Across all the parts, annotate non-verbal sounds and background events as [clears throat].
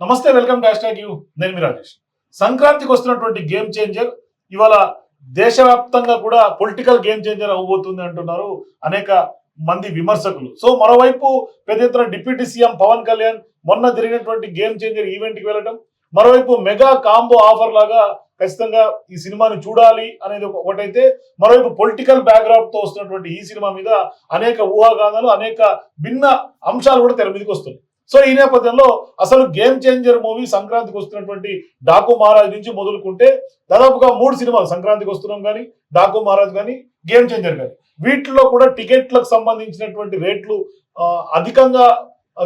నమస్తే welcome to hash you. నేను మీ రాజేష్. సంక్రాంతికి వస్తున్నటువంటి గేమ్ చేంజర్ ఇవాళ దేశవ్యాప్తంగా కూడా పొలిటికల్ గేమ్ చేంజర్ అవ్వబోతుంది అంటున్నారు అనేక మంది విమర్శకులు. సో మరోవైపు పెద్ద ఎత్తున డిప్యూటీ సీఎం పవన్ కళ్యాణ్ మొన్న జరిగినటువంటి గేమ్ చేంజర్ ఈవెంట్కి వెళ్ళడం మరోవైపు మెగా కాంబో ఆఫర్ లాగా ఖచ్చితంగా ఈ సినిమాను చూడాలి అనేది ఒకటైతే మరోవైపు పొలిటికల్ బ్యాక్గ్రౌండ్తో వస్తున్నటువంటి ఈ సినిమా మీద అనేక ఊహాగానాలు అనేక భిన్న అంశాలు కూడా తెర మీదకి వస్తున్నాయి. సో ఈ నేపథ్యంలో అసలు గేమ్ చేంజర్ మూవీ సంక్రాంతికి వస్తున్నటువంటి డాకు మహారాజ్ నుంచి మొదలుకుంటే దాదాపుగా మూడు సినిమాలు సంక్రాంతికి వస్తున్నాం కానీ డాకు మహారాజ్ కానీ గేమ్ చేంజర్ కానీ. వీటిలో కూడా టికెట్లకు సంబంధించినటువంటి రేట్లు అధికంగా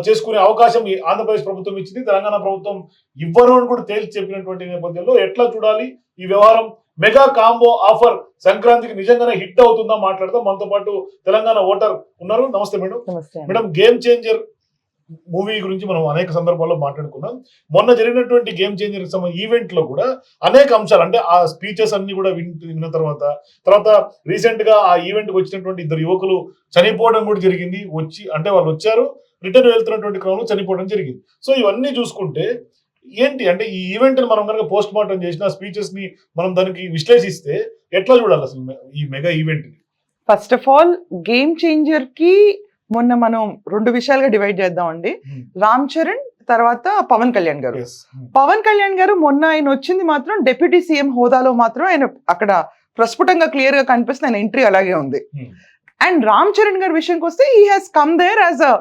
చేసుకునే అవకాశం ఆంధ్రప్రదేశ్ ప్రభుత్వం ఇచ్చింది తెలంగాణ ప్రభుత్వం ఇవ్వరు అని కూడా తేల్చి చెప్పినటువంటి నేపథ్యంలో ఎట్లా చూడాలి ఈ వ్యవహారం? మెగా కాంబో ఆఫర్ సంక్రాంతికి నిజంగానే హిట్ అవుతుందా మాట్లాడదాం. మనతో పాటు తెలంగాణ ఓటర్ ఉన్నారు. నమస్తే madam. Madam game changer movie గురించి మనం అనేక సందర్భాల్లో మాట్లాడుకున్నాం. మొన్న జరిగినటువంటి గేమ్ చేంజర్ ఈవెంట్లో కూడా అనేక అంశాలు అంటే ఆ స్పీచెస్ అన్ని కూడా విన్న తర్వాత తర్వాత రీసెంట్గా ఆ ఈవెంట్కి వచ్చినటువంటి ఇద్దరు యువకులు చనిపోవడం కూడా జరిగింది. వచ్చి అంటే వాళ్ళు వచ్చారు. రిటర్న్ వెళ్తున్నటువంటి క్రమంలో చనిపోవడం జరిగింది. సో ఇవన్నీ చూసుకుంటే ఏంటి? అంటే ఈ ఈవెంట్ మనం కనుక పోస్ట్ మార్టం చేసిన స్పీచెస్ని మనం దానికి విశ్లేషిస్తే ఎట్లా చూడాలి అసలు ఈ mega event first of all game చేంజర్కి మొన్న మనం రెండు విషయాలుగా డివైడ్ చేద్దాం అండి రామ్ చరణ్ తర్వాత పవన్ కళ్యాణ్ గారు Yes. పవన్ కళ్యాణ్ గారు మొన్న ఆయన వచ్చింది మాత్రం డెప్యూటీ సీఎం హోదాలో మాత్రం ఆయన అక్కడ ప్రస్ఫుటంగా క్లియర్గా కనిపిస్తుంది ఆయన ఎంట్రీ అలాగే ఉంది Hmm. అండ్ రామ్ చరణ్ గారి విషయానికి వస్తే he has come there as a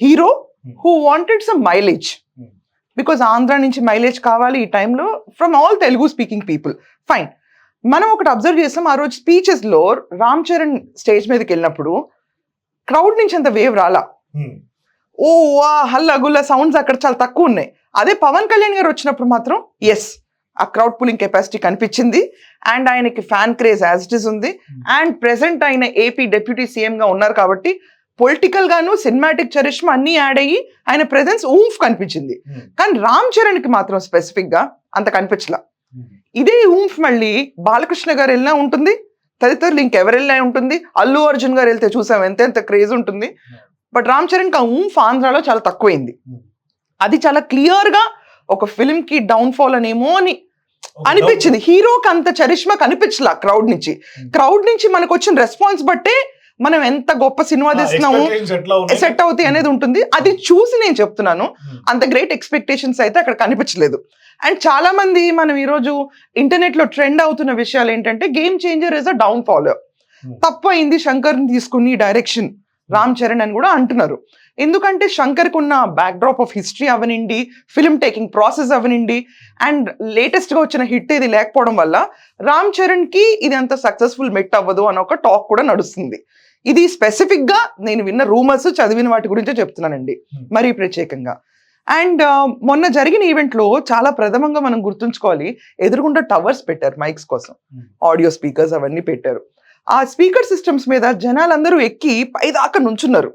hero Hmm. Who wanted some mileage Hmm. Because Andhra నుంచి మైలేజ్ కావాలి ఈ టైంలో from all Telugu speaking people fine మనం ఒకటి అబ్జర్వ్ చేస్తాం ఆ రోజు స్పీచెస్లో రామ్ చరణ్ స్టేజ్ మీదకి వెళ్ళినప్పుడు క్రౌడ్ నుంచి అంత వేవ్ రాలా. Hmm. ఓ వా హల్ల గుల్ల సౌండ్స్ అక్కడ చాలా తక్కువ ఉన్నాయి. అదే పవన్ కళ్యాణ్ గారు వచ్చినప్పుడు మాత్రం yes a crowd pulling capacity కనిపించింది. అండ్ ఆయనకి fan craze as it is ఉంది. అండ్ ప్రెసెంట్ ఆయన ఏపీ డెప్యూటీ సీఎం గా ఉన్నారు కాబట్టి పొలిటికల్ గాను సినిమాటిక్ చరిష్మా అన్ని యాడ్ అయ్యి ఆయన ప్రెసెన్స్ ఊంఫ్ కనిపించింది. Hmm. కానీ రామ్ చరణ్కి మాత్రం స్పెసిఫిక్గా అంత కనిపించలా. Hmm. ఇదే ఊంఫ్ మళ్ళీ బాలకృష్ణ గారు వెళ్ళినా ఉంటుంది. తదితరులు ఇంకెవరు వెళ్ళినా ఉంటుంది? అల్లు అర్జున్ గారు వెళ్తే చూసాం ఎంత ఎంత క్రేజ్ ఉంటుంది. బట్ రామ్ చరణ్కి ఆ ఊంఫ్ ఆంధ్రాలో చాలా తక్కువైంది. Hmm. అది చాలా క్లియర్గా ఒక ఫిల్మ్కి డౌన్ ఫాల్ అనేమో అని అనిపించింది. హీరోకి అంత చరిష్మా కనిపించలా క్రౌడ్ నుంచి. Hmm. క్రౌడ్ నుంచి మనకు వచ్చిన రెస్పాన్స్ బట్టే మనం ఎంత గొప్ప సినిమా తీస్తున్నాము? సెట్ అవుతాయి అనేది ఉంటుంది. అది చూసి నేను చెప్తున్నాను. Hmm. అంత గ్రేట్ ఎక్స్పెక్టేషన్స్ అయితే అక్కడ కనిపించలేదు. అండ్ చాలా మంది మనం ఈరోజు ఇంటర్నెట్లో ట్రెండ్ అవుతున్న విషయాలు ఏంటంటే game changer is a downfall Hmm. తప్పు అయింది శంకర్ తీసుకుని డైరెక్షన్ రామ్ చరణ్ అని కూడా అంటున్నారు. ఎందుకంటే శంకర్కి ఉన్న బ్యాక్డ్రాప్ ఆఫ్ హిస్టరీ అవనండి ఫిల్మ్ టేకింగ్ ప్రాసెస్ అవనండి అండ్ లేటెస్ట్గా వచ్చిన హిట్ ఇది లేకపోవడం వల్ల రామ్ చరణ్కి ఇది అంత సక్సెస్ఫుల్ మెట్ అవ్వదు అని ఒక టాక్ కూడా నడుస్తుంది. ఇది స్పెసిఫిక్గా నేను విన్న రూమర్స్ చదివిన వాటి గురించే చెప్తున్నానండి Hmm. మరీ ప్రత్యేకంగా అండ్ మొన్న జరిగిన ఈవెంట్లో చాలా ప్రథమంగా మనం గుర్తుంచుకోవాలి ఎదురుగుండా టవర్స్ పెట్టారు మైక్స్ కోసం Hmm. ఆడియో స్పీకర్స్ అవన్నీ పెట్టారు ఆ స్పీకర్ సిస్టమ్స్ మీద జనాలందరూ ఎక్కి పైదాకా నుంచున్నారు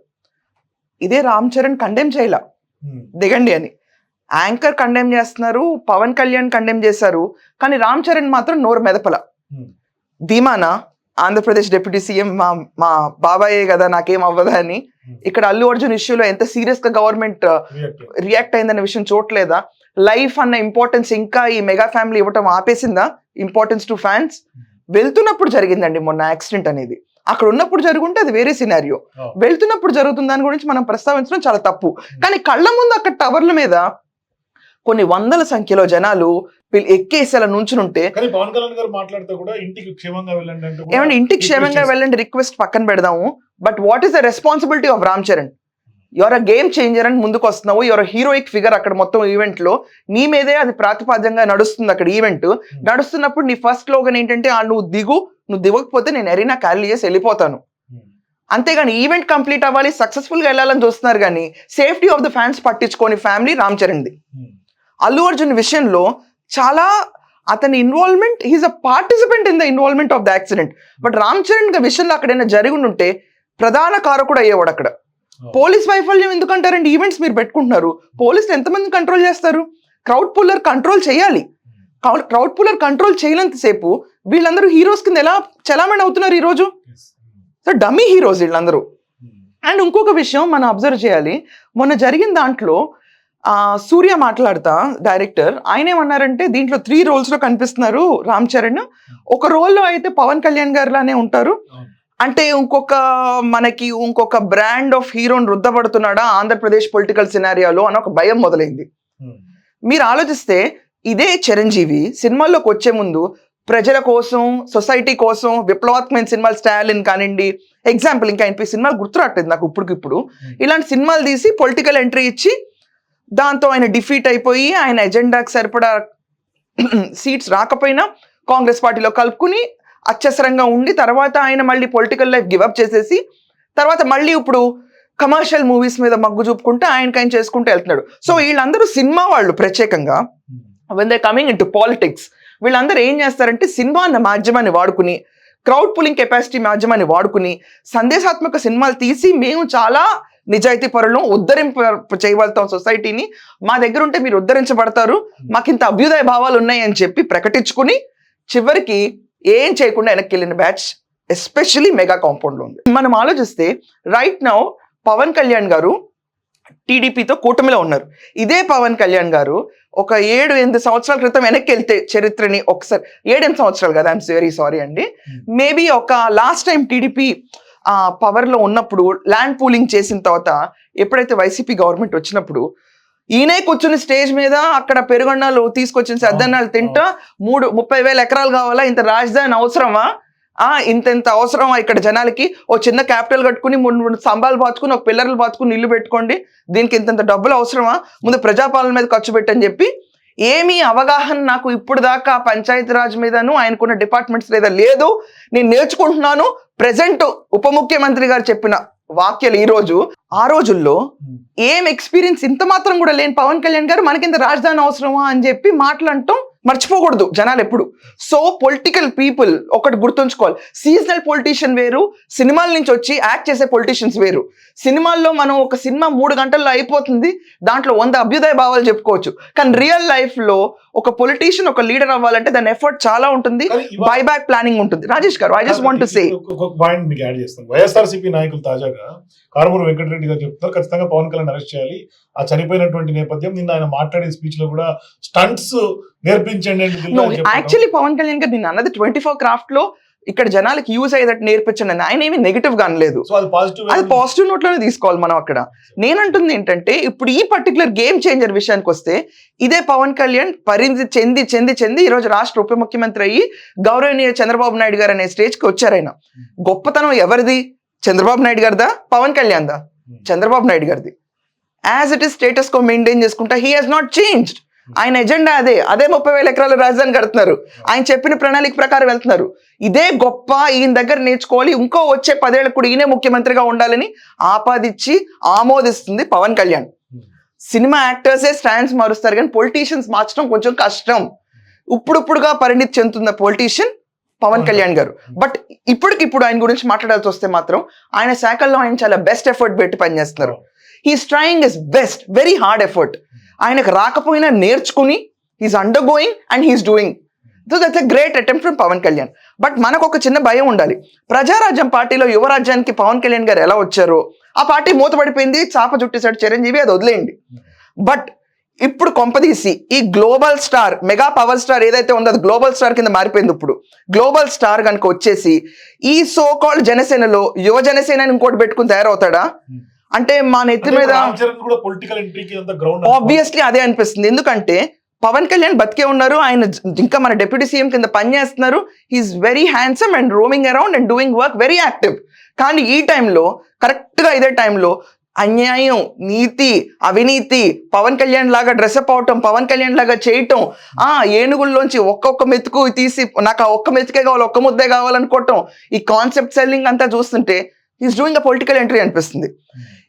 ఇదే రామ్ చరణ్ కండెమ్ చేయాల Hmm. దిగండి అని యాంకర్ కండెమ్ చేస్తున్నారు పవన్ కళ్యాణ్ కండెమ్ చేశారు కానీ రామ్ చరణ్ మాత్రం నోరు మెదపల Hmm. ధీమానా ఆంధ్రప్రదేశ్ డిప్యూటీ సీఎం మా మా బాబాయే కదా నాకేం అవ్వదా అని. Hmm. ఇక్కడ అల్లు అర్జున్ ఇష్యూలో ఎంత సీరియస్గా గవర్నమెంట్. రియాక్ట్ అయిందనే విషయం చూడలేదా లైఫ్ అన్న ఇంపార్టెన్స్ ఇంకా ఈ మెగా ఫ్యామిలీ ఇవ్వటం ఆపేసిందా? ఇంపార్టెన్స్ టు ఫ్యాన్స్ వెళ్తున్నప్పుడు జరిగిందండి మొన్న యాక్సిడెంట్ అనేది. అక్కడ ఉన్నప్పుడు జరుగుంటే అది వేరే సినారియో Oh. వెళ్తున్నప్పుడు జరుగుతుంది దాని గురించి మనం ప్రస్తావించడం చాలా తప్పు. కానీ కళ్ళ ముందు అక్కడ టవర్ల మీద కొన్ని వందల సంఖ్యలో జనాలు ఎక్కేసి అలా నుంచునుంటే పవన్ కళ్యాణ్ గారు మాట్లాడితే కూడా ఇంటికి క్షేమంగా వెళ్ళండి ఏమంటే ఇంటికి క్షేమంగా వెళ్ళండి రిక్వెస్ట్ పక్కన పెడదాము. But what is the responsibility of Ram Charan your a game changer అని ముందుకు వస్తున్నావు. యువర్ హీరోయిక్ ఫిగర్ అక్కడ మొత్తం ఈవెంట్లో నీ మీదే అది ప్రాతిపాద్యంగా నడుస్తుంది అక్కడ ఈవెంట్ నడుస్తున్నప్పుడు నీ ఫస్ట్ స్లోగన్ ఏంటంటే ఆ నువ్వు దిగు నువ్వు దిగకపోతే నేను ఎరీనా క్యారీ చేసి వెళ్ళిపోతాను. Hmm. అంతేగాని ఈవెంట్ కంప్లీట్ అవ్వాలి సక్సెస్ఫుల్గా వెళ్ళాలని చూస్తున్నారు కానీ సేఫ్టీ ఆఫ్ ద ఫ్యాన్స్ పట్టించుకోని ఫ్యామిలీ రామ్ చరణ్ది Hmm. అల్లు అర్జున్ విషయంలో చాలా అతని involvement he's a participant in the involvement of the accident but Ram Charan విషయంలో అక్కడైనా జరిగి ఉంటే ప్రధాన కారకుడు అయ్యేవాడు అక్కడ. పోలీస్ వైఫల్యం ఎందుకంటారండి? ఈవెంట్స్ మీరు పెట్టుకుంటున్నారు. పోలీసులు ఎంతమంది కంట్రోల్ చేస్తారు? క్రౌడ్ పుల్లర్ కంట్రోల్ చేయాలి. క్రౌడ్ పుల్లర్ కంట్రోల్ చేయనంతసేపు వీళ్ళందరూ హీరోస్ కింద ఎలా చలామణి అవుతున్నారు ఈ రోజు Yes. సో డమ్మీ హీరోస్ వీళ్ళందరూ. Hmm. అండ్ ఇంకొక విషయం మనం అబ్జర్వ్ చేయాలి. మొన్న జరిగిన దాంట్లో సూర్య మాట్లాడతా డైరెక్టర్. ఆయన ఏమన్నారంటే దీంట్లో త్రీ రోల్స్లో కనిపిస్తున్నారు రామ్ చరణ్. ఒక role లో అయితే పవన్ కళ్యాణ్ గారు లానే ఉంటారు. అంటే ఇంకొక మనకి ఇంకొక బ్రాండ్ ఆఫ్ హీరోని రుద్దపడుతున్నాడా ఆంధ్రప్రదేశ్ పొలిటికల్ సినారియాలో అని ఒక భయం మొదలైంది. మీరు ఆలోచిస్తే ఇదే చిరంజీవి సినిమాల్లోకి వచ్చే ముందు ప్రజల కోసం సొసైటీ కోసం విప్లవాత్మకమైన సినిమాలు స్టాలిన్ కానివ్వండి ఎగ్జాంపుల్ ఇంకా ఆయన సినిమాలు గుర్తురాట్లేదు నాకు ఇప్పటికిప్పుడు. ఇలాంటి సినిమాలు తీసి పొలిటికల్ ఎంట్రీ ఇచ్చి దాంతో ఆయన డిఫీట్ అయిపోయి ఆయన ఎజెండాకి సరిపడా [clears throat] సీట్స్ రాకపోయినా కాంగ్రెస్ పార్టీలో కలుపుకుని అత్యసరంగా ఉండి తర్వాత ఆయన మళ్ళీ పొలిటికల్ లైఫ్ గివప్ చేసేసి తర్వాత మళ్ళీ ఇప్పుడు కమర్షియల్ మూవీస్ మీద మగ్గు చూపుకుంటూ ఆయనకి ఆయన చేసుకుంటూ వెళ్తున్నాడు. సో వీళ్ళందరూ సినిమా వాళ్ళు ప్రత్యేకంగా when they coming into politics వీళ్ళందరూ ఏం చేస్తారంటే సినిమా అన్న మాధ్యమాన్ని వాడుకుని క్రౌడ్ పులింగ్ కెపాసిటీ మాధ్యమాన్ని వాడుకుని సందేశాత్మక సినిమాలు తీసి మేము చాలా నిజాయితీ పరులం ఉద్ధరింప చేయగలుగుతాం సొసైటీని. మా దగ్గర ఉంటే మీరు ఉద్ధరించబడతారు. మాకు ఇంత అభ్యుదయ భావాలు ఉన్నాయి అని చెప్పి ప్రకటించుకుని చివరికి ఏం చేయకుండా వెనక్కి వెళ్ళిన బ్యాచ్ ఎస్పెషలీ మెగా కాంపౌండ్లో ఉంది. మనం ఆలోచిస్తే రైట్ నౌ పవన్ కళ్యాణ్ గారు టీడీపీతో కూటమిలో ఉన్నారు. ఇదే పవన్ కళ్యాణ్ గారు ఒక ఏడు ఎనిమిది సంవత్సరాల క్రితం వెనక్కి వెళ్తే చరిత్రని ఒకసారి ఏడెనిమిది సంవత్సరాలు కదా ఐఎమ్ వెరీ సారీ అండి. మేబీ ఒక లాస్ట్ టైం టీడీపీ పవర్లో ఉన్నప్పుడు ల్యాండ్ పూలింగ్ చేసిన తర్వాత ఎప్పుడైతే వైసీపీ గవర్నమెంట్ వచ్చినప్పుడు ఈయనే కూర్చుని స్టేజ్ మీద అక్కడ పెరుగన్నాలు తీసుకొచ్చిన సద్దన్నాలు తింటా మూడు ముప్పై వేల ఎకరాలు కావాలా ఇంత రాజధాని అవసరమా? ఆ ఇంత ఇంత అవసరమా ఇక్కడ జనాలకి? ఓ చిన్న క్యాపిటల్ కట్టుకుని మూడు మూడు స్తంభాలు పాతుకుని ఒక పిల్లర్లు పాతుకుని ఇల్లు పెట్టుకోండి దీనికి ఇంత ఇంత డబ్బులు అవసరమా? ముందు ప్రజాపాలన మీద ఖర్చు పెట్టని చెప్పి ఏమీ అవగాహన నాకు ఇప్పుడు దాకా పంచాయతీరాజ్ మీదను ఆయనకున్న డిపార్ట్మెంట్స్ మీద లేదు. నేను నేర్చుకుంటున్నాను. ప్రెసెంట్ ఉప ముఖ్యమంత్రి గారు చెప్పిన వాక్యాలు ఈ రోజు. ఆ రోజుల్లో ఏం ఎక్స్పీరియన్స్ ఇంత మాత్రం కూడా లేని పవన్ కళ్యాణ్ గారు మనకింత రాజధాని అవసరమా అని చెప్పి మాట్లాడటం మర్చిపోకూడదు జనాలు ఎప్పుడు. సో పొలిటికల్ పీపుల్ ఒకటి గుర్తుంచుకోవాలి. సీజనల్ పొలిటీషియన్ వేరు సినిమాల నుంచి వచ్చి యాక్ట్ చేసే పొలిటీషియన్స్ వేరు. సినిమాల్లో మనం ఒక సినిమా మూడు గంటల్లో అయిపోతుంది దాంట్లో వంద అభ్యుదయ భావాలు చెప్పుకోవచ్చు. కానీ రియల్ లైఫ్లో ఒక పొలిటీషియన్ ఒక లీడర్ అవ్వాలంటే దాని ఎఫర్ట్ చాలా ఉంటుంది బై బ్యాక్ ప్లానింగ్ ఉంటుంది. రాజేష్ గారు I just want to say point మీకు యాడ్ చేస్తాను. వైఎస్ఆర్సీపీ నాయకులు తాజాగా కారుమూరు వెంకటరెడ్డి గారు చెప్తున్నారు ఖచ్చితంగా పవన్ కళ్యాణ్ అరెస్ట్ చేయాలి. ఆ చనిపోయినటువంటి నేపథ్యం నిన్న ఆయన మాట్లాడిన స్పీచ్లో కూడా స్టంట్స్ నేర్పించండి. యాక్చువల్లీ పవన్ కళ్యాణ్ గారు నేను అన్నది ట్వంటీ ఫోర్ క్రాఫ్ట్లో ఇక్కడ జనాలకి యూజ్ అయ్యేటట్టు నేర్పించండి అని. ఆయన ఏమి నెగిటివ్గా అనలేదు. సో అది పాజిటివ్ అది పాజిటివ్ నోట్లోనే తీసుకోవాలి మనం అక్కడ. నేనంటుంది ఏంటంటే ఇప్పుడు ఈ పర్టికులర్ గేమ్ చేంజర్ విషయానికి వస్తే ఇదే పవన్ కళ్యాణ్ పరిధి చెంది చెంది చెంది ఈ రోజు రాష్ట్ర ఉప ముఖ్యమంత్రి అయ్యి గౌరవనీయ చంద్రబాబు నాయుడు గారు అనే స్టేజ్కి వచ్చారు ఆయన. గొప్పతనం ఎవరిది? చంద్రబాబు నాయుడు గారిదా? పవన్ కళ్యాణ్ దా చంద్రబాబు నాయుడు గారిది. As it is status quo maintain చేసుకుంటా. హీ హాజ్ నాట్ చేంజ్డ్ ఆయన ఎజెండా అదే. అదే ముప్పై వేల ఎకరాల రాజధాని కడుతున్నారు. ఆయన చెప్పిన ప్రణాళిక ప్రకారం వెళ్తున్నారు. ఇదే గొప్ప ఈయన దగ్గర నేర్చుకోవాలి. ఇంకో వచ్చే పదేళ్ళకు కూడా ఈయనే ముఖ్యమంత్రిగా ఉండాలని ఆపాదిచ్చి ఆమోదిస్తుంది పవన్ కళ్యాణ్. సినిమా యాక్టర్సే స్టాండ్స్ మారుస్తారు కానీ పొలిటీషియన్స్ మార్చడం కొంచెం కష్టం. ఇప్పుడిప్పుడుగా పరిణితి చెందుతున్న పొలిటీషియన్ పవన్ కళ్యాణ్ గారు. బట్ ఇప్పటికిప్పుడు ఆయన గురించి మాట్లాడాల్సి వస్తే మాత్రం ఆయన శాఖల్లో ఆయన చాలా బెస్ట్ ఎఫర్ట్ పెట్టి పనిచేస్తున్నారు. He's trying his best very hard effort ఆయనకు రాకపోయినా నేర్చుకుని he's undergoing and he's doing so that's a great attempt from Pawan Kalyan but మనకు ఒక చిన్న భయం ఉండాలి. ప్రజారాజ్యం పార్టీలో యువరాజ్యానికి పవన్ కళ్యాణ్ గారు ఎలా వచ్చారో ఆ పార్టీ మూతపడిపోయింది చాప చుట్టేశాడు చిరంజీవి అది వదిలేయండి. బట్ ఇప్పుడు కొంపదీసి ఈ global star mega power star ఏదైతే ఉందో అది గ్లోబల్ స్టార్ కింద మారిపోయింది ఇప్పుడు. గ్లోబల్ స్టార్ కనుక వచ్చేసి ఈ సో కాల్డ్ జనసేనలో యువ జనసేన ఇంకోటి పెట్టుకుని తయారవుతాడా? అంటే మా నెత్తి మీద ఆబ్వియస్లీ అదే అనిపిస్తుంది. ఎందుకంటే పవన్ కళ్యాణ్ బతికే ఉన్నారు. ఆయన ఇంకా మన డిప్యూటీ సీఎం కింద పనిచేస్తున్నారు. He's very handsome and roaming around and doing work very active కానీ ఈ టైంలో కరెక్ట్గా ఇదే టైంలో అన్యాయం నీతి అవినీతి పవన్ కళ్యాణ్ లాగా డ్రెస్అప్ అవటం పవన్ కళ్యాణ్ లాగా చేయటం ఆ ఏనుగుల్లోంచి ఒక్కొక్క మెతుకు తీసి నాకు ఆ ఒక్క మెతుకే కావాలి ఒక్క ముద్దే కావాలనుకోవటం ఈ కాన్సెప్ట్ సెల్లింగ్ అంతా చూస్తుంటే is doing a political entry అనిపిస్తుంది.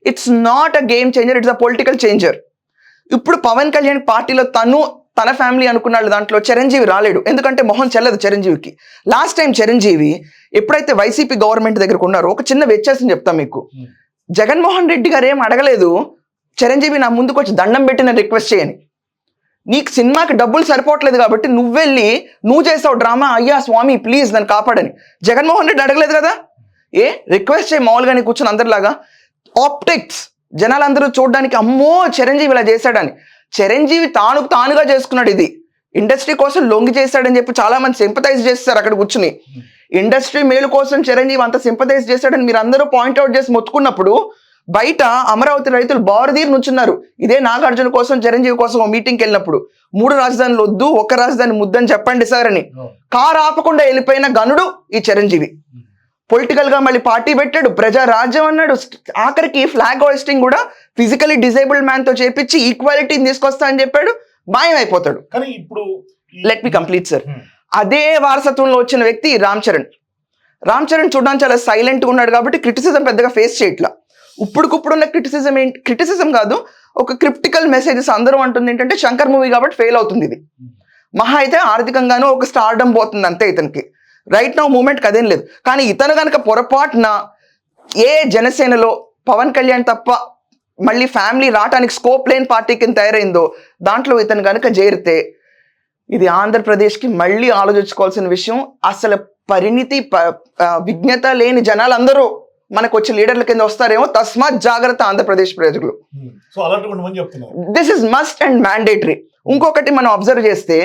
It's not a game changer it's a political changer ఇప్పుడు పవన్ కళ్యాణ్ పార్టీలో తను తన ఫ్యామిలీ అనుకున్నాడు దాంట్లో చిరంజీవి రాలేడు. ఎందుకంటే మొహం చెల్లదు చిరంజీవికి. లాస్ట్ టైం చిరంజీవి ఎప్పుడైతే వైసీపీ గవర్నమెంట్ దగ్గరకు ఉన్నారో ఒక చిన్న వ్యత్యాసం చెప్తా మీకు. జగన్మోహన్ రెడ్డి గారు ఏం అడగలేదు చిరంజీవి నా ముందుకు వచ్చి దండం పెట్టిన రిక్వెస్ట్ చేయని. నీకు సినిమాకి డబ్బులు సరిపోవట్లేదు కాబట్టి నువ్వెళ్ళి నువ్వు చేసావు డ్రామా అయ్యా స్వామి ప్లీజ్ నన్ను కాపాడని. జగన్మోహన్ రెడ్డి అడగలేదు కదా? ఏ? రిక్వెస్ట్ చేయి మామూలుగానే కూర్చొని అందరిలాగా. ఆప్టిక్స్ జనాలందరూ చూడడానికి అమ్మో చిరంజీవి ఇలా చేశాడని. చిరంజీవి తాను తానుగా చేసుకున్నాడు ఇది. ఇండస్ట్రీ కోసం లొంగి చేశాడని చెప్పి చాలా మంది సింపతైజ్ చేస్తారు అక్కడ కూర్చుని. ఇండస్ట్రీ మేలు కోసం చిరంజీవి అంత సింపతైజ్ చేశాడని మీరు అందరూ పాయింట్అవుట్ చేసి మొత్తుకున్నప్పుడు బయట అమరావతి రైతులు బారుదీరు నుంచున్నారు. ఇదే నాగార్జున కోసం చిరంజీవి కోసం ఓ మీటింగ్కి వెళ్ళినప్పుడు. మూడు రాజధానులు వద్దు ఒక రాజధాని ముద్దని చెప్పండి సార్ అని. కారు ఆపకుండా వెళ్ళిపోయిన గనుడు ఈ చిరంజీవి. పొలిటికల్గా మళ్ళీ పార్టీ పెట్టాడు ప్రజా రాజ్యం అన్నాడు. ఆఖరికి ఫ్లాగ్ హోయిస్టింగ్ కూడా ఫిజికలీ డిజేబుల్డ్ మ్యాన్తో చేపించి ఈక్వాలిటీని తీసుకొస్తా అని చెప్పాడు మాయం అయిపోతాడు కానీ ఇప్పుడు let me complete sir Hmm. అదే వారసత్వంలో వచ్చిన వ్యక్తి రామ్ చరణ్. రామ్ చరణ్ చూడడానికి చాలా సైలెంట్గా ఉన్నాడు కాబట్టి క్రిటిసిజం పెద్దగా ఫేస్ చేయట్లా. ఇప్పుడుకుప్పుడున్న క్రిటిసిజం ఏంటి క్రిటిసిజం కాదు ఒక క్రిప్టికల్ మెసేజెస్ అందరూ అంటుంది ఏంటంటే శంకర్ మూవీ కాబట్టి ఫెయిల్ అవుతుంది ఇది. మహా అయితే ఆర్థికంగానూ ఒక స్టార్డమ్ పోతుంది అంతే ఇతనికి. రైట్ నౌ మూమెంట్ కదేం లేదు. కానీ ఇతను కనుక పొరపాటున ఏ జనసేనలో పవన్ కళ్యాణ్ తప్ప మళ్ళీ ఫ్యామిలీ రావటానికి స్కోప్ లేని పార్టీ కింద తయారైందో దాంట్లో ఇతను కనుక చేరితే ఇది ఆంధ్రప్రదేశ్కి మళ్ళీ ఆలోచించుకోవాల్సిన విషయం. అసలు పరిణితి విజ్ఞత లేని జనాలందరూ మనకు వచ్చే లీడర్ల కింద వస్తారేమో తస్మాత్ జాగ్రత్త ఆంధ్రప్రదేశ్ ప్రజలు. This is must and mandatory ఇంకొకటి మనం అబ్జర్వ్ చేస్తే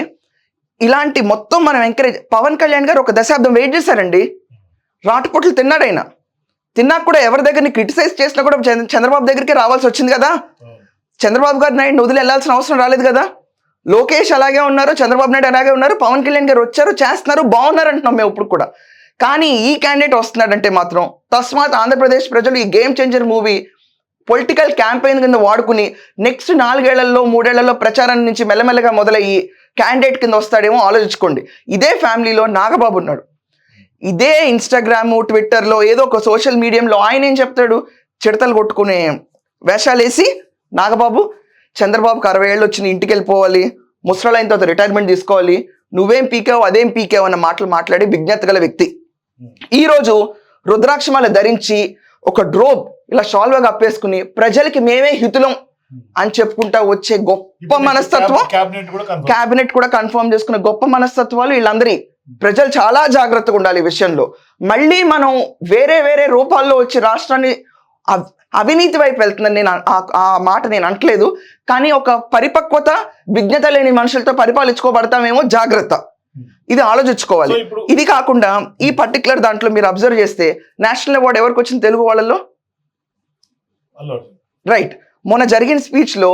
ఇలాంటి మొత్తం మనం ఎంకరేజ్ పవన్ కళ్యాణ్ గారు ఒక దశాబ్దం వెయిట్ చేశారండి. రాటుపొట్లు తిన్నాడు ఆయన. కూడా ఎవరి దగ్గరని క్రిటిసైజ్ చేసినా కూడా చంద్రబాబు దగ్గరికి రావాల్సి వచ్చింది కదా. చంద్రబాబు గారు నాయుడు వదిలి వెళ్ళాల్సిన అవసరం రాలేదు కదా. లోకేష్ అలాగే ఉన్నారు చంద్రబాబు నాయుడు అలాగే ఉన్నారు పవన్ కళ్యాణ్ గారు వచ్చారు చేస్తున్నారు బాగున్నారు అంటున్నాం మేము ఇప్పుడు కూడా. కానీ ఈ క్యాండిడేట్ వస్తున్నాడంటే మాత్రం తస్మాత్ ఆంధ్రప్రదేశ్ ప్రజలు ఈ game changer movie political campaign కింద వాడుకుని నెక్స్ట్ నాలుగేళ్ళలో మూడేళ్ళలో ప్రచారం నుంచి మెల్లమెల్లగా మొదలయ్యి క్యాండిడేట్ కింద వస్తాడేమో ఆలోచించుకోండి. ఇదే ఫ్యామిలీలో నాగబాబు ఉన్నాడు. ఇదే ఇన్స్టాగ్రామ్ ట్విట్టర్లో ఏదో ఒక సోషల్ మీడియంలో ఆయన ఏం చెప్తాడు? చిడతలు కొట్టుకునే వేషాలు వేసి నాగబాబు చంద్రబాబుకి అరవై ఏళ్ళు వచ్చిన ఇంటికి వెళ్ళిపోవాలి ముసలాయిన తర్వాత రిటైర్మెంట్ తీసుకోవాలి నువ్వేం పీకావు అదేం పీకావు అన్న మాటలు మాట్లాడి విజ్ఞత గల వ్యక్తి. ఈరోజు రుద్రాక్షమాల ధరించి ఒక డ్రోబ్ ఇలా షాల్వగా అప్పేసుకుని ప్రజలకి మేమే హితులం. అని చెప్పుకుంటా వచ్చే గొప్ప మనస్తత్వం క్యాబినెట్ కూడా కన్ఫర్మ్ చేసుకున్న గొప్ప మనస్తత్వాలు వీళ్ళందరి ప్రజలు చాలా జాగ్రత్తగా ఉండాలి ఈ విషయంలో. మళ్ళీ మనం వేరే వేరే రూపాల్లో వచ్చి రాష్ట్రాన్ని అవ్- అవినీతి వైపు వెళ్తుందని నేను ఆ- మాట నేను అంటలేదు కానీ ఒక పరిపక్వత విజ్ఞత లేని మనుషులతో పరిపాలించుకోబడతామేమో జాగ్రత్త. ఇది ఆలోచించుకోవాలి. ఇది కాకుండా ఈ పర్టికులర్ దాంట్లో మీరు అబ్జర్వ్ చేస్తే నేషనల్ అవార్డు ఎవరికి వచ్చింది తెలుగు వాళ్ళలో. రైట్ మొన్న జరిగిన స్పీచ్లో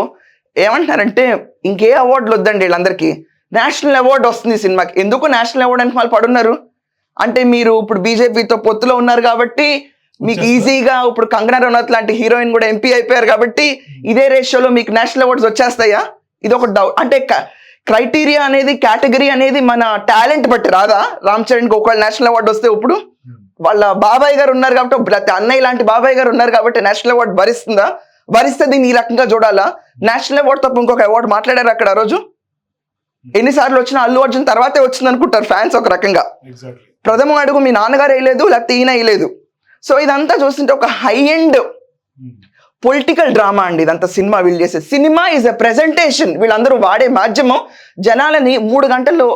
ఏమంటున్నారంటే ఇంకే అవార్డులు వద్దండి వీళ్ళందరికీ. నేషనల్ అవార్డు వస్తుంది సినిమాకి ఎందుకు నేషనల్ అవార్డు అని వాళ్ళు పడున్నారు? అంటే మీరు ఇప్పుడు బీజేపీతో పొత్తులో ఉన్నారు కాబట్టి మీకు? ఈజీగా ఇప్పుడు కంగనా రనౌత్ లాంటి హీరోయిన్ కూడా ఎంపీ అయిపోయారు కాబట్టి ఇదే రేషియోలో మీకు నేషనల్ అవార్డ్స్ వచ్చేస్తాయా? ఇది ఒక డౌట్ అంటే క్రైటీరియా అనేది కేటగిరీ అనేది మన టాలెంట్ బట్టి రాదా? రామ్ చరణ్కి ఒకవేళ నేషనల్ అవార్డు వస్తే ఇప్పుడు? వాళ్ళ బాబాయ్ గారు ఉన్నారు కాబట్టి అన్నయ్య లాంటి బాబాయ్ గారు ఉన్నారు కాబట్టి నేషనల్ అవార్డు భరిస్తుందా? భరిస్తే దీన్ని ఈ రకంగా చూడాలా? నేషనల్ అవార్డు తప్ప ఇంకొక అవార్డు మాట్లాడారు అక్కడ ఆ రోజు? ఎన్నిసార్లు వచ్చినా అల్లు అర్జున్ తర్వాతే వచ్చింది అనుకుంటారు ఫ్యాన్స్ ఒక రకంగా. ప్రథమ అడుగు మీ నాన్నగారు వేయలేదు లేకపోతే ఈయన వేయలేదు. సో ఇదంతా చూస్తుంటే ఒక హై ఎండ్ పొలిటికల్ డ్రామా అండి ఇదంతా సినిమా వీళ్ళు చేసే. సినిమా ఈజ్ ఎ ప్రెజెంటేషన్ వీళ్ళందరూ వాడే మాధ్యమం. జనాలని మూడు గంటల్లో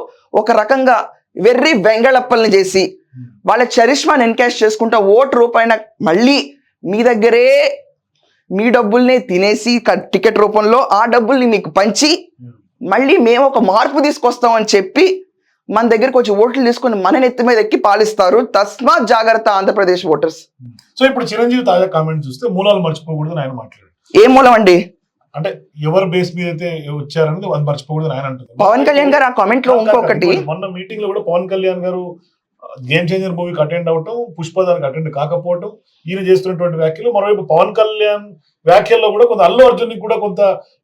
ఒక రకంగా వెర్రి వెంగళప్పల్ని చేసి వాళ్ళ చరిష్మాని ఎన్కాష్ చేసుకుంటా ఓటు రూపాయన మళ్ళీ మీ దగ్గరే మీ డబ్బుల్ని తినేసి టికెట్ రూపంలో ఆ డబ్బుల్ని మీకు పంచి మళ్ళీ మేము ఒక మార్పు తీసుకొస్తామని చెప్పి మన దగ్గరికి వచ్చి ఓట్లు తీసుకొని మన నెత్తి మీద ఎక్కి పాలిస్తారు. తస్మాత్ జాగ్రత్త ఆంధ్రప్రదేశ్ ఓటర్స్. సో ఇప్పుడు చిరంజీవి తాజా కామెంట్ చూస్తే మూలాలు మర్చిపోకూడదని ఆయన మాట్లాడారు ఏ మూలం అండి? అంటే ఎవరు బేస్ మీద అయితే వచ్చారనేది అది మర్చిపోకూడదని ఆయన అంటున్నారు. పవన్ కళ్యాణ్ గారు ఆ కామెంట్లో ఇంకొకటి మొన్న మీటింగ్లో కూడా పవన్ కళ్యాణ్ గారు గేమ్ చేంజర్ మూవీకి అటెండ్ అవటం పుష్ప దానికి అటెండ్ కాకపోవటం ఈయన చేస్తున్నటువంటి వ్యాఖ్యలు. మరోవైపు పవన్ కళ్యాణ్ వ్యాఖ్యల్లో కూడా కొంత అల్లు అర్జున్ కూడా కొంత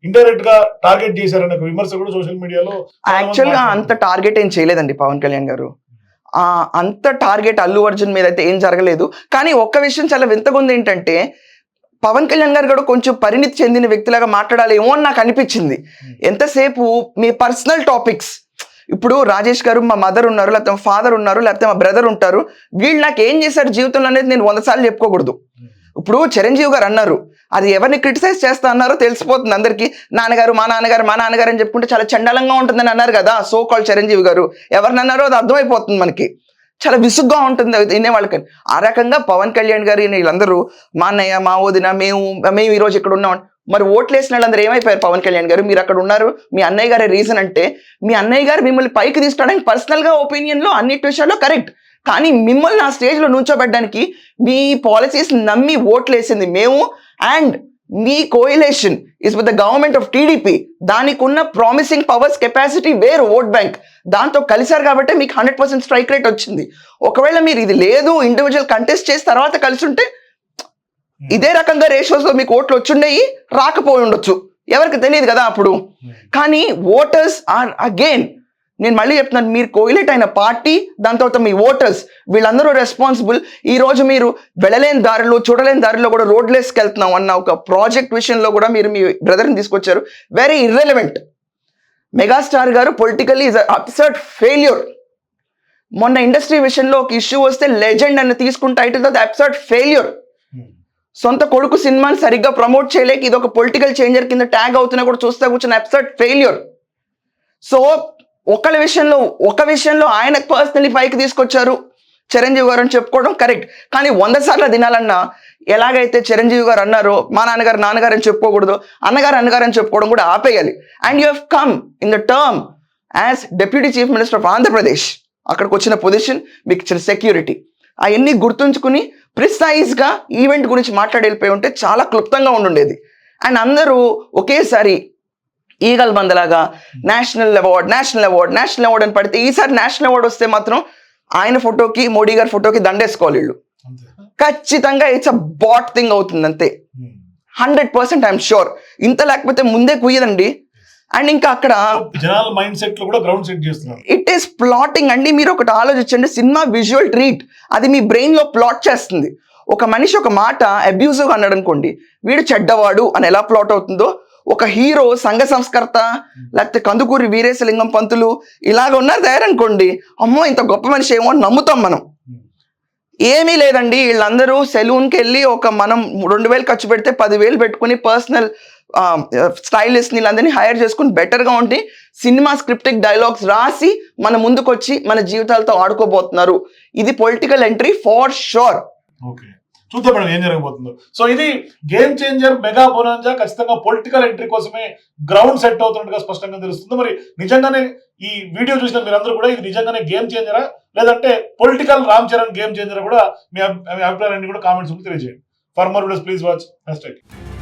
ఇండైరెక్ట్గా టార్గెట్ చేశారనే ఒక విమర్శ కూడా సోషల్ మీడియాలో యాక్చువల్గా అంత టార్గెట్ ఏం చేయలేదండి పవన్ కళ్యాణ్ గారు. అంత టార్గెట్ అల్లు అర్జున్ మీద అయితే ఏం జరగలేదు. కానీ ఒక్క విషయం చాలా వింతగా ఉంది ఏంటంటే పవన్ కళ్యాణ్ గారు కూడా కొంచెం పరిణితి చెందిన వ్యక్తిలాగా మాట్లాడాలేమో అని నాకు అనిపించింది. ఎంతసేపు మీ పర్సనల్ టాపిక్స్ ఇప్పుడు రాజేష్ గారు మా మదర్ ఉన్నారు లేకపోతే మా ఫాదర్ ఉన్నారు లేకపోతే మా బ్రదర్ ఉంటారు. వీళ్ళు నాకు ఏం చేశారు జీవితంలో అనేది నేను వంద సార్లు చెప్పుకోకూడదు. ఇప్పుడు చిరంజీవి గారు అన్నారు అది ఎవరిని క్రిటిసైజ్ చేస్తా అన్నారో తెలిసిపోతుంది అందరికీ. నాన్నగారు మా నాన్నగారు మా నాన్నగారు అని చెప్పుకుంటే చాలా చండాలంగా ఉంటుందని అన్నారు కదా సో కాల్ చిరంజీవి గారు. ఎవరిని అన్నారో అది అర్థమైపోతుంది మనకి. చాలా విసుగ్గా ఉంటుంది అది వినే వాళ్ళకి ఆ రకంగా పవన్ కళ్యాణ్ గారు వీళ్ళందరూ మా అన్నయ్య మా వదిన మేము మేము ఈరోజు ఇక్కడ ఉన్నాం మరి ఓట్లు వేసిన వాళ్ళందరూ ఏమైపోయారు? పవన్ కళ్యాణ్ గారు మీరు అక్కడ ఉన్నారు. మీ అన్నయ్య గారి రీజన్ అంటే మీ అన్నయ్య గారు మిమ్మల్ని పైకి తీసుకురావడానికి పర్సనల్గా ఒపీనియన్లో అన్నిటి విషయాల్లో కరెక్ట్ కానీ మిమ్మల్ని ఆ స్టేజ్లో నుంచోబెట్టడానికి మీ పాలసీస్ నమ్మి ఓట్లు వేసింది మేము. And me coalition is with the government of TDP దానికి ఉన్న ప్రామిసింగ్ పవర్స్ కెపాసిటీ వేరు ఓట్ బ్యాంక్ దాంతో కలిశారు కాబట్టి మీకు హండ్రెడ్ పర్సెంట్ స్ట్రైక్ రేట్ వచ్చింది. ఒకవేళ మీరు ఇది లేదు ఇండివిజువల్ కంటెస్ట్ చేసి తర్వాత కలిసి ఉంటే ఇదే రకంగా రేషియోస్లో మీకు ఓట్లు వచ్చుండయి రాకపోయి ఉండొచ్చు. ఎవరికి తెలియదు కదా అప్పుడు. కానీ ఓటర్స్ ఆర్ అగైన్. నేను మళ్ళీ చెప్తున్నాను మీరు కోయిలెట్ అయిన పార్టీ దాని తర్వాత మీ ఓటర్స్ వీళ్ళందరూ రెస్పాన్సిబుల్. ఈ రోజు మీరు వెళ్ళలేని దారిలో చూడలేని దారిలో కూడా రోడ్లెస్కి వెళ్తున్నాం అన్న ఒక ప్రాజెక్ట్ విషయంలో కూడా మీరు మీ బ్రదర్ని తీసుకొచ్చారు. వెరీ ఇర్రెలవెంట్ మెగాస్టార్ గారు పొలిటికల్లీ ఇస్ అబ్సర్ట్ ఫెయిల్యూర్ మొన్న ఇండస్ట్రీ విషయంలో ఒక ఇష్యూ వస్తే లెజెండ్ అని తీసుకున్న టైటిల్తో అబ్సర్ట్ ఫెయిల్యూర్ సొంత కొడుకు సినిమాని సరిగ్గా ప్రమోట్ చేయలేక ఇది ఒక పొలిటికల్ చేంజర్ కింద ట్యాగ్ అవుతున్నా కూడా చూస్తే కూర్చొని అబ్సర్ట్ ఫెయిల్యూర్. సో ఒకళ్ళ విషయంలో ఒక విషయంలో ఆయన పర్సనలీ పైకి తీసుకొచ్చారు చిరంజీవి గారు అని చెప్పుకోవడం కరెక్ట్. కానీ వంద సార్లు తినాలన్నా ఎలాగైతే చిరంజీవి గారు అన్నారో మా నాన్నగారు నాన్నగారు అని చెప్పుకోకూడదు అన్నగారు అన్నగారు అని చెప్పుకోవడం కూడా ఆపేయాలి. And you have come in the term as deputy chief minister of Andhra Pradesh అక్కడికి వచ్చిన పొజిషన్ మీకు ఇచ్చిన సెక్యూరిటీ అవన్నీ గుర్తుంచుకుని ప్రిసైజ్గా ఈవెంట్ గురించి మాట్లాడి వెళ్ళిపోయి ఉంటే చాలా క్లుప్తంగా ఉండుండేది. అండ్ అందరూ ఒకేసారి eagle బందలాగా national award national award national award అని పడితే ఈసారి నేషనల్ అవార్డ్ వస్తే మాత్రం ఆయన ఫోటోకి మోడీ గారి ఫోటోకి దండేసుకోవాలి వీళ్ళు. ఖచ్చితంగా ఇట్స్ అ బాట్ థింగ్ అవుతుంది అంతే హండ్రెడ్ పర్సెంట్ ఐఎమ్ షూర్ ఇంత లేకపోతే ముందే కుయ్యదండి. అండ్ ఇంకా అక్కడ జనాల మైండ్ సెట్లో కూడా గ్రౌండ్ సెట్ చేస్తున్నారు. ఇట్ ఈస్ ప్లాటింగ్ అండి. మీరు ఒకటి ఆలోచించండి. సినిమా విజువల్ ట్రీట్ అది మీ బ్రెయిన్లో ప్లాట్ చేస్తుంది. ఒక మనిషి ఒక మాట అబ్యూజివ్ అన్నాడు అనుకోండి వీడు చెడ్డవాడు అని ఎలా ప్లాట్ అవుతుందో ఒక హీరో సంఘ సంస్కర్త లేకపోతే కందుకూరి వీరేశలింగం పంతులు ఇలాగ ఉన్నారు తయారనుకోండి అమ్మో ఇంత గొప్ప మనిషి ఏమో అని నమ్ముతాం మనం. ఏమీ లేదండి. వీళ్ళందరూ సెలూన్కి వెళ్ళి ఒక మనం రెండు వేలు ఖర్చు పెడితే పదివేలు పెట్టుకుని పర్సనల్ స్టైలిస్ట్ వీళ్ళందరినీ హైర్ చేసుకుని బెటర్గా ఉండి సినిమా స్క్రిప్టిక్ డైలాగ్స్ రాసి మన ముందుకొచ్చి మన జీవితాలతో ఆడుకోబోతున్నారు. ఇది political entry for sure. Okay. చూద్దాం మేడం ఏం జరగబోతుందో. సో ఇది గేమ్ చేంజర్ మెగా బొనాంజా ఖచ్చితంగా పొలిటికల్ ఎంట్రీ కోసమే గ్రౌండ్ సెట్ అవుతున్నట్టుగా స్పష్టంగా తెలుస్తుంది. మరి నిజంగానే ఈ వీడియో చూసిన మీరందరూ కూడా ఇది నిజంగానే గేమ్ చేంజరా? లేదంటే పొలిటికల్ రామ్ చరణ్ గేమ్ చేంజరా కూడా మీ అభిప్రాయాన్ని కూడా కామెంట్స్ తెలియజేయండి. For more videos please watch. Next